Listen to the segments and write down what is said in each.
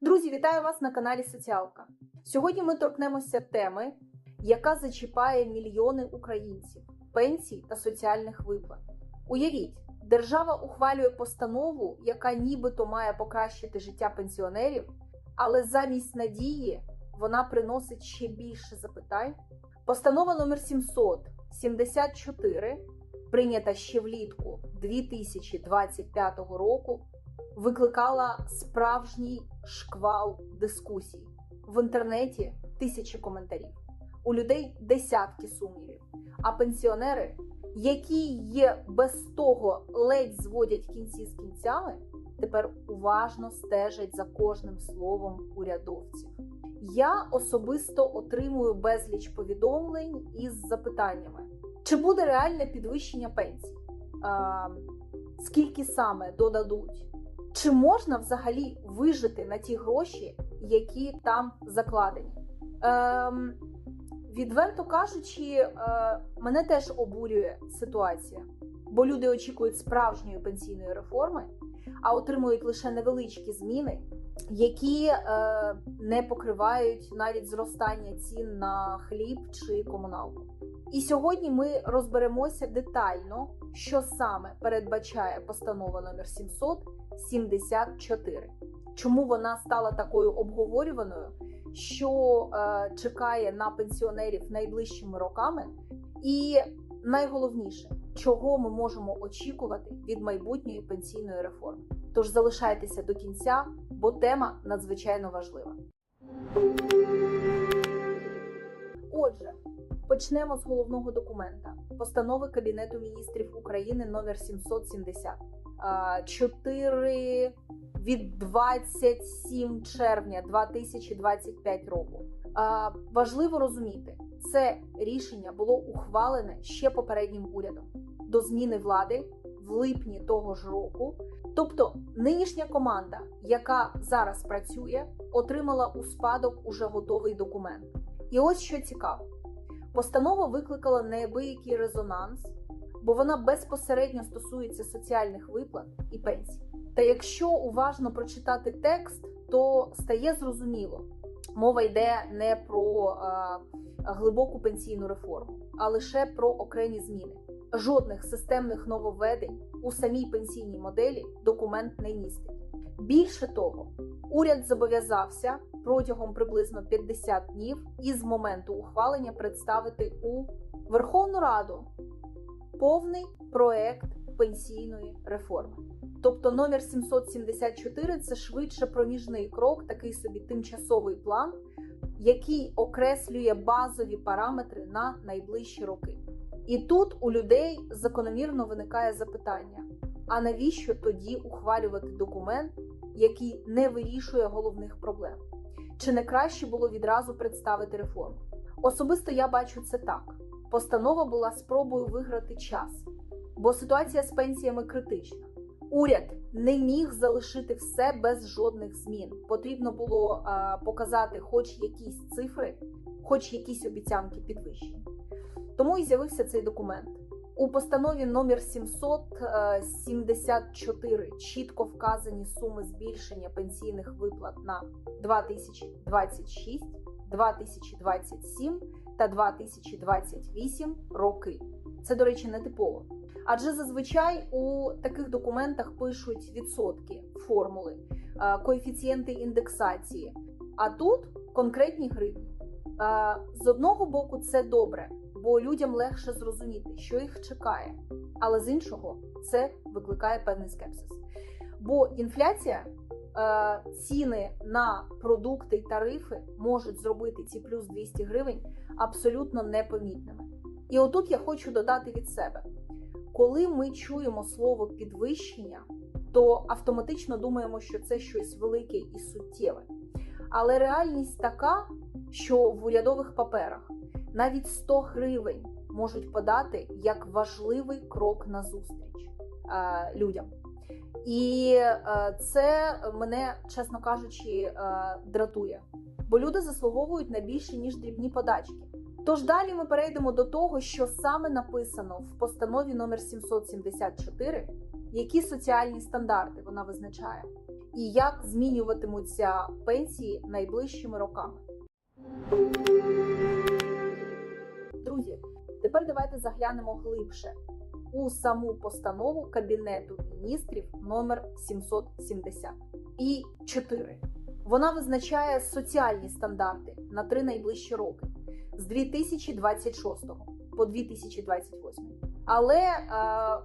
Друзі, вітаю вас на каналі Соціалка. Сьогодні ми торкнемося теми, яка зачіпає мільйони українців, пенсій та соціальних виплат. Уявіть, держава ухвалює постанову, яка нібито має покращити життя пенсіонерів, але замість надії вона приносить ще більше запитань. Постанова номер 774, прийнята ще влітку 2025 року, викликала справжній шквал дискусій. В інтернеті тисячі коментарів, у людей десятки сумнівів. А пенсіонери, які є без того ледь зводять кінці з кінцями, тепер уважно стежать за кожним словом урядовців. Я особисто отримую безліч повідомлень із запитаннями: чи буде реальне підвищення пенсій? Скільки саме додадуть? Чи можна взагалі вижити на ті гроші, які там закладені? Ем, відверто кажучи, е, мене теж обурює ситуація, бо люди очікують справжньої пенсійної реформи, а отримують лише невеличкі зміни, які е, не покривають навіть зростання цін на хліб чи комуналку. І сьогодні ми розберемося детально, що саме передбачає постанова номер 774. Чому вона стала такою обговорюваною, що е, чекає на пенсіонерів найближчими роками, і найголовніше, чого ми можемо очікувати від майбутньої пенсійної реформи. Тож залишайтеся до кінця, бо тема надзвичайно важлива. Отже, почнемо з головного документа постанови Кабінету міністрів України номер 770. 4 від 27 червня 2025 року. Важливо розуміти, це рішення було ухвалене ще попереднім урядом до зміни влади в липні того ж року. Тобто нинішня команда, яка зараз працює, отримала у спадок уже готовий документ. І ось що цікаво: постанова викликала неабиякий резонанс бо вона безпосередньо стосується соціальних виплат і пенсій. Та якщо уважно прочитати текст, то стає зрозуміло, мова йде не про а, глибоку пенсійну реформу, а лише про окремі зміни. Жодних системних нововведень у самій пенсійній моделі документ не містить. Більше того, уряд зобов'язався протягом приблизно 50 днів із моменту ухвалення представити у Верховну Раду повний проект пенсійної реформи. Тобто номер 774 це швидше проміжний крок, такий собі тимчасовий план, який окреслює базові параметри на найближчі роки. І тут у людей закономірно виникає запитання: а навіщо тоді ухвалювати документ, який не вирішує головних проблем? Чи не краще було відразу представити реформу? Особисто я бачу це так. Постанова була спробою виграти час, бо ситуація з пенсіями критична. Уряд не міг залишити все без жодних змін. Потрібно було а, показати, хоч якісь цифри, хоч якісь обіцянки підвищень. Тому і з'явився цей документ. У постанові номер 774 чітко вказані суми збільшення пенсійних виплат на 2026, 2027 та 2028 роки. Це, до речі, не типово. Адже зазвичай у таких документах пишуть відсотки, формули, коефіцієнти індексації. А тут конкретні гривні. З одного боку, це добре, бо людям легше зрозуміти, що їх чекає. Але з іншого, це викликає певний скепсис. Бо інфляція. Ціни на продукти й тарифи можуть зробити ці плюс 200 гривень абсолютно непомітними. І отут я хочу додати від себе: коли ми чуємо слово підвищення, то автоматично думаємо, що це щось велике і суттєве. Але реальність така, що в урядових паперах навіть 100 гривень можуть подати як важливий крок назустріч людям. І це мене, чесно кажучи, дратує, бо люди заслуговують на більше ніж дрібні подачки. Тож далі ми перейдемо до того, що саме написано в постанові номер 774, які соціальні стандарти вона визначає. і як змінюватимуться пенсії найближчими роками. Друзі, тепер давайте заглянемо глибше у саму постанову Кабінету міністрів номер 770 і 4. Вона визначає соціальні стандарти на три найближчі роки з 2026 по 2028. Але е,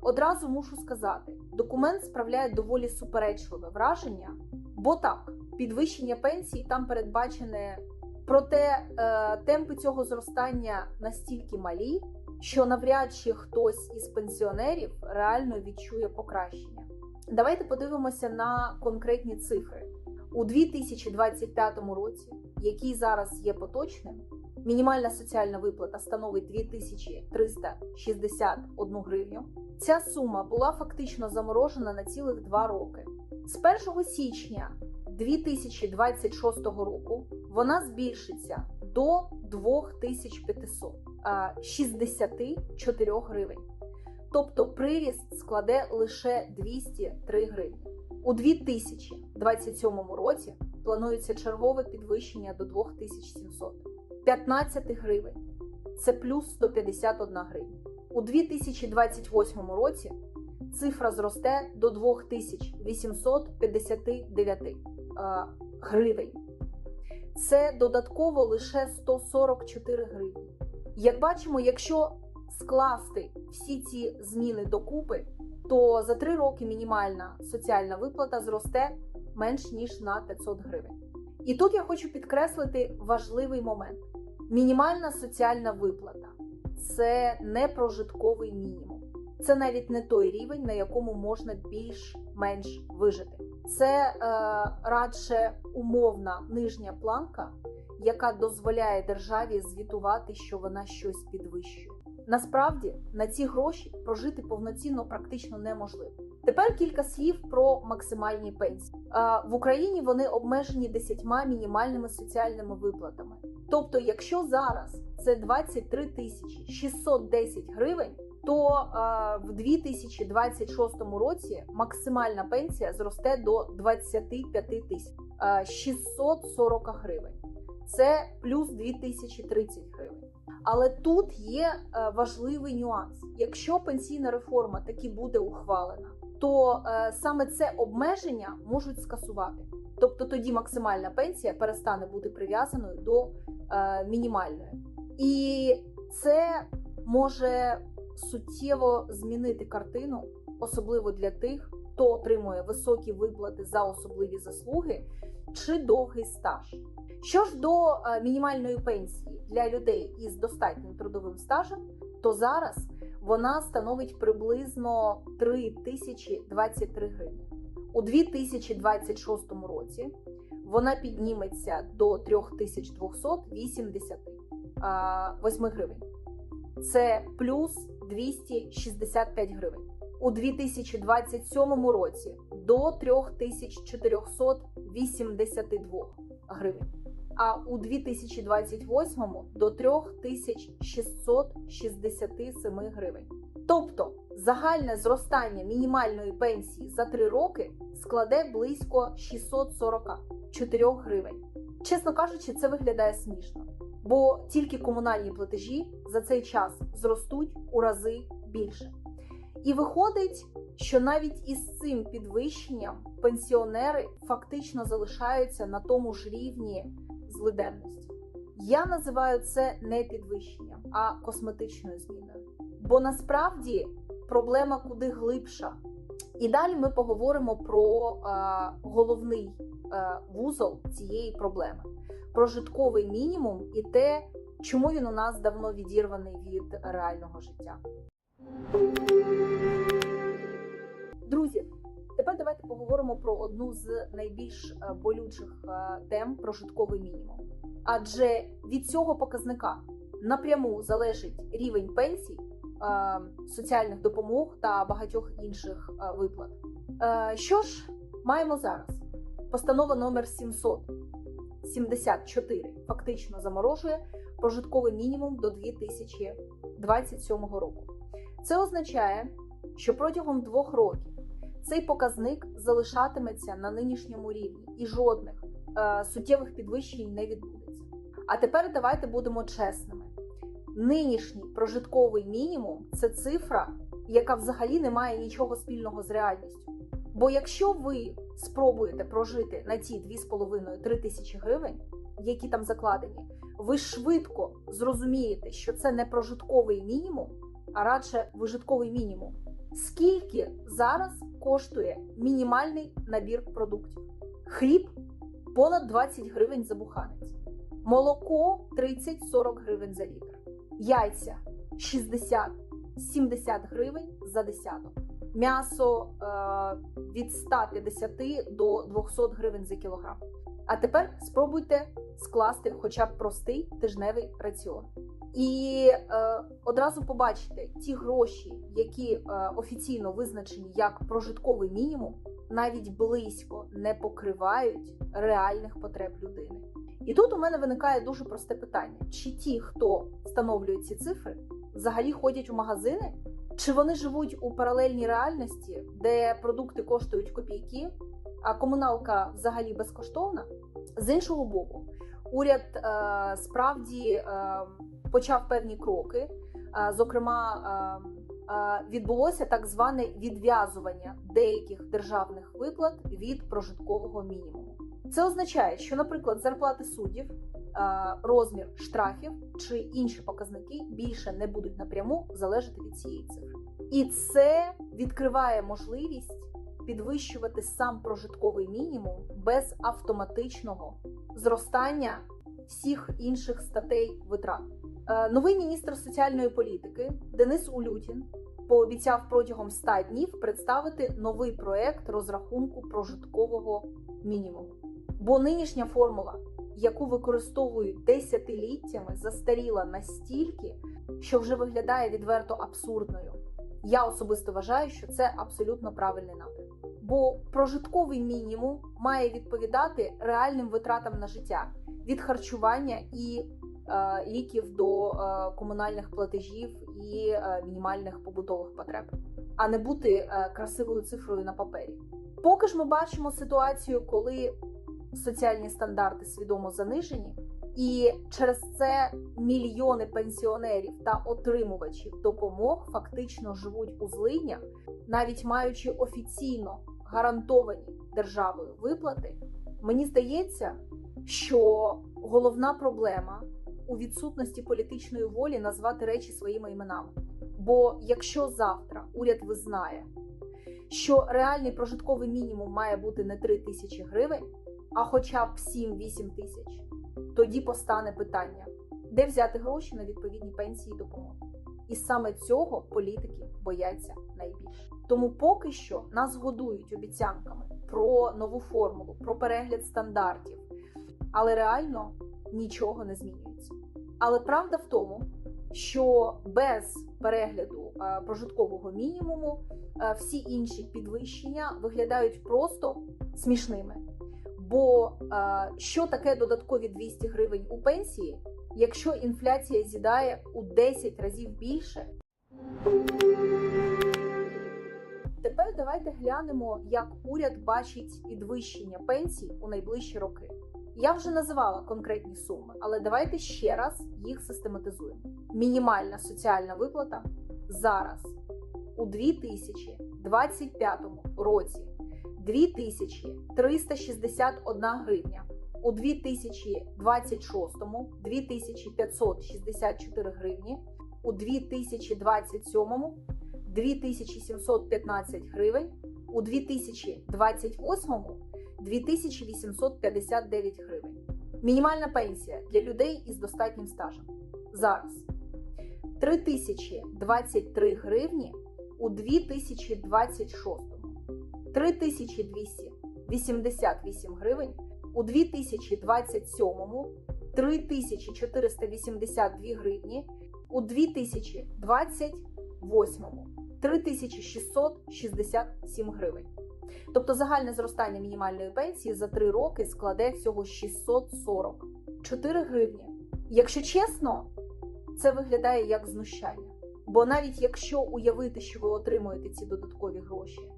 одразу мушу сказати, документ справляє доволі суперечливе враження, бо так, підвищення пенсій там передбачене, проте е, темпи цього зростання настільки малі, що навряд чи хтось із пенсіонерів реально відчує покращення. Давайте подивимося на конкретні цифри. У 2025 році, який зараз є поточним, мінімальна соціальна виплата становить 2361 гривню. Ця сума була фактично заморожена на цілих два роки. З 1 січня 2026 року вона збільшиться до 2564 гривень. Тобто приріст складе лише 203 гривні. У 2027 році планується чергове підвищення до 2700. 15 гривень це плюс 151 гривня. У 2028 році цифра зросте до 2859 е, гривень. Це додатково лише 144 гривні. Як бачимо, якщо скласти всі ці зміни докупи, то за 3 роки мінімальна соціальна виплата зросте менш ніж на 500 гривень. І тут я хочу підкреслити важливий момент: мінімальна соціальна виплата це не прожитковий мінімум, це навіть не той рівень, на якому можна більш-менш вижити. Це е, радше умовна нижня планка, яка дозволяє державі звітувати, що вона щось підвищує. Насправді на ці гроші прожити повноцінно практично неможливо. Тепер кілька слів про максимальні пенсії. В Україні вони обмежені 10 мінімальними соціальними виплатами. Тобто, якщо зараз це 23 тисячі 610 гривень, то в 2026 році максимальна пенсія зросте до 25 тисяч 640 гривень. Це плюс 2030 гривень. Але тут є важливий нюанс: якщо пенсійна реформа таки буде ухвалена, то е, саме це обмеження можуть скасувати. Тобто тоді максимальна пенсія перестане бути прив'язаною до е, мінімальної. І це може суттєво змінити картину, особливо для тих, хто отримує високі виплати за особливі заслуги чи довгий стаж. Що ж до е, мінімальної пенсії для людей із достатнім трудовим стажем, то зараз вона становить приблизно 3023 гривні. У 2026 році вона підніметься до 3288 гривень. Це плюс 265 гривень. У 2027 році до 3482 гривень а у 2028 до 3667 гривень. Тобто загальне зростання мінімальної пенсії за 3 роки складе близько 644 гривень. Чесно кажучи, це виглядає смішно, бо тільки комунальні платежі за цей час зростуть у рази більше. І виходить, що навіть із цим підвищенням пенсіонери фактично залишаються на тому ж рівні злиденності. Я називаю це не підвищенням, а косметичною зміною. Бо насправді проблема куди глибша. І далі ми поговоримо про е, головний е, вузол цієї проблеми: прожитковий мінімум і те, чому він у нас давно відірваний від реального життя. Друзі, Тепер давайте поговоримо про одну з найбільш е, болючих е, тем прожитковий мінімум. Адже від цього показника напряму залежить рівень пенсій, е, соціальних допомог та багатьох інших виплат. Що ж маємо зараз? Постанова номер 774 фактично заморожує прожитковий мінімум до 2027 року. Це означає, що протягом двох років цей показник залишатиметься на нинішньому рівні і жодних е, суттєвих підвищень не відбудеться. А тепер давайте будемо чесними. Нинішній прожитковий мінімум це цифра, яка взагалі не має нічого спільного з реальністю. Бо якщо ви спробуєте прожити на ті 2,5-3 тисячі гривень, які там закладені, ви швидко зрозумієте, що це не прожитковий мінімум, а радше вижитковий мінімум. Скільки зараз коштує мінімальний набір продуктів? Хліб понад 20 гривень за буханець, молоко 30-40 гривень за літр, яйця 60-70 гривень за десяток, м'ясо е, від 150 до 200 гривень за кілограм. А тепер спробуйте скласти хоча б простий тижневий раціон. І е, одразу побачите ті гроші, які е, офіційно визначені як прожитковий мінімум, навіть близько не покривають реальних потреб людини. І тут у мене виникає дуже просте питання: чи ті, хто встановлює ці цифри, взагалі ходять у магазини, чи вони живуть у паралельній реальності, де продукти коштують копійки, а комуналка взагалі безкоштовна? З іншого боку, уряд е, справді е, почав певні кроки. Зокрема, відбулося так зване відв'язування деяких державних виплат від прожиткового мінімуму. Це означає, що, наприклад, зарплати суддів, розмір штрафів чи інші показники більше не будуть напряму залежати від цієї цифри. І це відкриває можливість підвищувати сам прожитковий мінімум без автоматичного зростання всіх інших статей витрат. Е, Новий міністр соціальної політики Денис Улютін пообіцяв протягом 100 днів представити новий проект розрахунку прожиткового мінімуму. Бо нинішня формула, яку використовують десятиліттями, застаріла настільки, що вже виглядає відверто абсурдною. Я особисто вважаю, що це абсолютно правильний напрям. Бо прожитковий мінімум має відповідати реальним витратам на життя від харчування і е, ліків до е, комунальних платежів і е, мінімальних побутових потреб, а не бути е, красивою цифрою на папері. Поки ж ми бачимо ситуацію, коли соціальні стандарти свідомо занижені, і через це мільйони пенсіонерів та отримувачів допомог фактично живуть у злиннях, навіть маючи офіційно гарантовані державою виплати. Мені здається, що головна проблема у відсутності політичної волі назвати речі своїми іменами. Бо якщо завтра уряд визнає, що реальний прожитковий мінімум має бути не 3 тисячі гривень, а хоча б 7-8 тисяч, тоді постане питання, де взяти гроші на відповідні пенсії і допомоги. І саме цього політики бояться найбільше. Тому поки що нас годують обіцянками про нову формулу, про перегляд стандартів, але реально нічого не змінюється. Але правда в тому, що без перегляду е, прожиткового мінімуму е, всі інші підвищення виглядають просто смішними. Бо е, що таке додаткові 200 гривень у пенсії, якщо інфляція з'їдає у 10 разів більше? Тепер давайте глянемо, як уряд бачить підвищення пенсій у найближчі роки. Я вже називала конкретні суми, але давайте ще раз їх систематизуємо. Мінімальна соціальна виплата зараз у 2025 році 2361 гривня, у 2026 2564 гривні, у 2027 2715 гривень, у 2028 2859 гривень. Мінімальна пенсія для людей із достатнім стажем. Зараз 3023 гривні у 2026, 3288 гривень у 2027, 3482 гривні у 2028, 3667 гривень. Тобто загальне зростання мінімальної пенсії за 3 роки складе всього 644 гривні. Якщо чесно, це виглядає як знущання. Бо навіть якщо уявити, що ви отримуєте ці додаткові гроші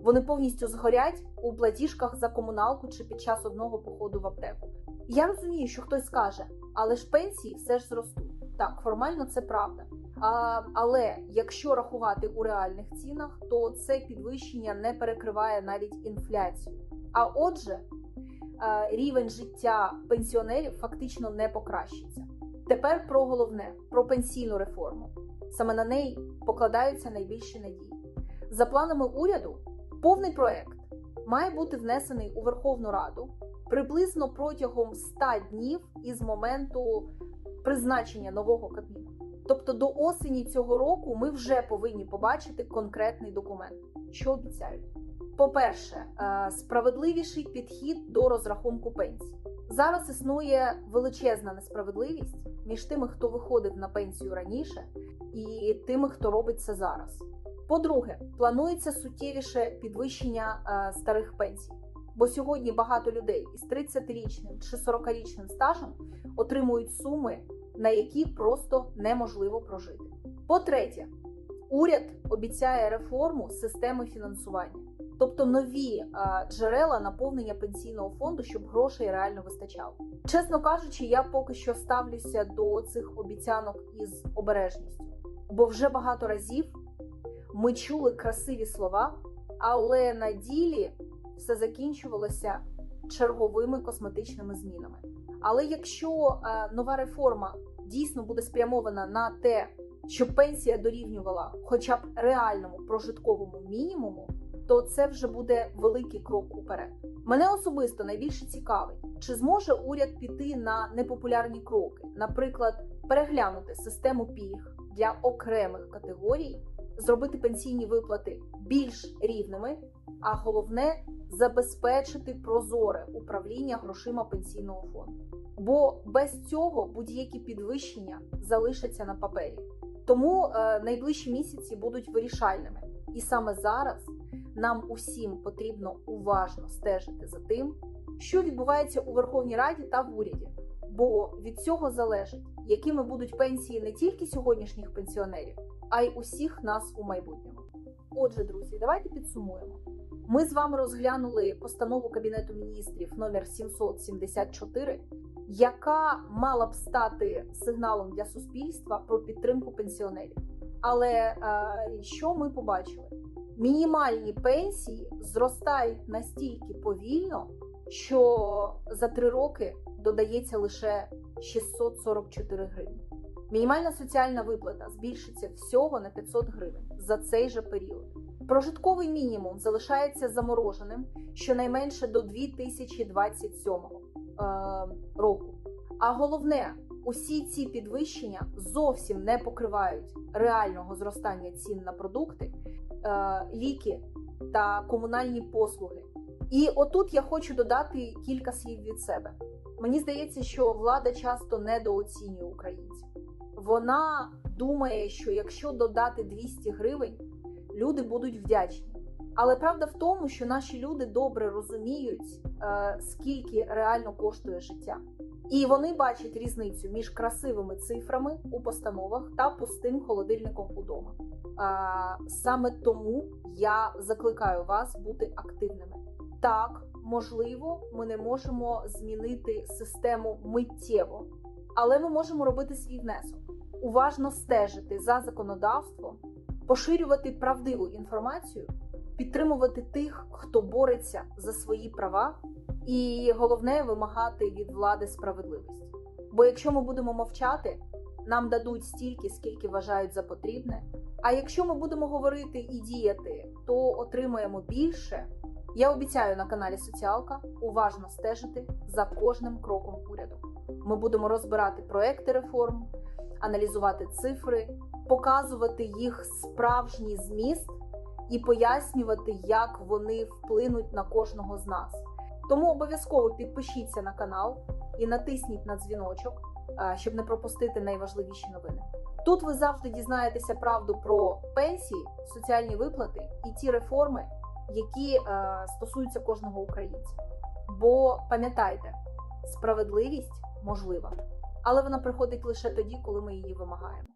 Вони повністю згорять у платіжках за комуналку чи під час одного походу в аптеку. Я розумію, що хтось скаже, але ж пенсії все ж зростуть. Так, формально це правда. А, але якщо рахувати у реальних цінах, то це підвищення не перекриває навіть інфляцію. А отже, е, рівень життя пенсіонерів фактично не покращиться. Тепер про головне про пенсійну реформу. Саме на неї покладаються найбільші надії. За планами уряду, повний проект має бути внесений у Верховну Раду приблизно протягом 100 днів із моменту призначення нового кабміну. Тобто до осені цього року ми вже повинні побачити конкретний документ, що обіцяють. По-перше, е, справедливіший підхід до розрахунку пенсій. Зараз існує величезна несправедливість між тими, хто виходив на пенсію раніше, і тими, хто робить це зараз. По-друге, планується суттєвіше підвищення е, старих пенсій, бо сьогодні багато людей із 30-річним чи 40-річним стажем отримують суми, на які просто неможливо прожити. По-третє, уряд обіцяє реформу системи фінансування, тобто нові е, джерела наповнення пенсійного фонду, щоб грошей реально вистачало. Чесно кажучи, я поки що ставлюся до цих обіцянок із обережністю, бо вже багато разів ми чули красиві слова, але на ділі все закінчувалося черговими косметичними змінами. Але якщо е, нова реформа дійсно буде спрямована на те, щоб пенсія дорівнювала хоча б реальному прожитковому мінімуму, то це вже буде великий крок уперед. Мене особисто найбільше цікавить, чи зможе уряд піти на непопулярні кроки, наприклад, переглянути систему пільг для окремих категорій, зробити пенсійні виплати більш рівними, а головне забезпечити прозоре управління грошима пенсійного фонду. Бо без цього будь-які підвищення залишаться на папері. Тому е, найближчі місяці будуть вирішальними, і саме зараз нам усім потрібно уважно стежити за тим, що відбувається у Верховній Раді та в уряді. Бо від цього залежить, якими будуть пенсії не тільки сьогоднішніх пенсіонерів, а й усіх нас у майбутньому. Отже, друзі, давайте підсумуємо. Ми з вами розглянули постанову Кабінету міністрів номер 774, яка мала б стати сигналом для суспільства про підтримку пенсіонерів. Але е, що ми побачили? Мінімальні пенсії зростають настільки повільно, що за три роки додається лише 644 гривні. Мінімальна соціальна виплата збільшиться всього на 500 гривень за цей же період. Прожитковий мінімум залишається замороженим щонайменше до 2027 е, року. А головне, усі ці підвищення зовсім не покривають реального зростання цін на продукти, е, ліки та комунальні послуги. І отут я хочу додати кілька слів від себе. Мені здається, що влада часто недооцінює українців. Вона думає, що якщо додати 200 гривень, люди будуть вдячні. Але правда в тому, що наші люди добре розуміють, е, скільки реально коштує життя. І вони бачать різницю між красивими цифрами у постановах та пустим холодильником удома. Е, Саме тому я закликаю вас бути активними. Так, можливо, ми не можемо змінити систему миттєво, але ми можемо робити свій внесок, уважно стежити за законодавством, поширювати правдиву інформацію, підтримувати тих, хто бореться за свої права, і головне вимагати від влади справедливості. Бо якщо ми будемо мовчати, нам дадуть стільки, скільки вважають за потрібне. А якщо ми будемо говорити і діяти, то отримаємо більше. Я обіцяю на каналі Соціалка уважно стежити за кожним кроком уряду. Ми будемо розбирати проекти реформ, аналізувати цифри, показувати їх справжній зміст і пояснювати, як вони вплинуть на кожного з нас. Тому обов'язково підпишіться на канал і натисніть на дзвіночок, щоб не пропустити найважливіші новини. Тут ви завжди дізнаєтеся правду про пенсії, соціальні виплати і ті реформи, які е, стосуються кожного українця. Бо пам'ятайте, справедливість можлива, але вона приходить лише тоді, коли ми її вимагаємо.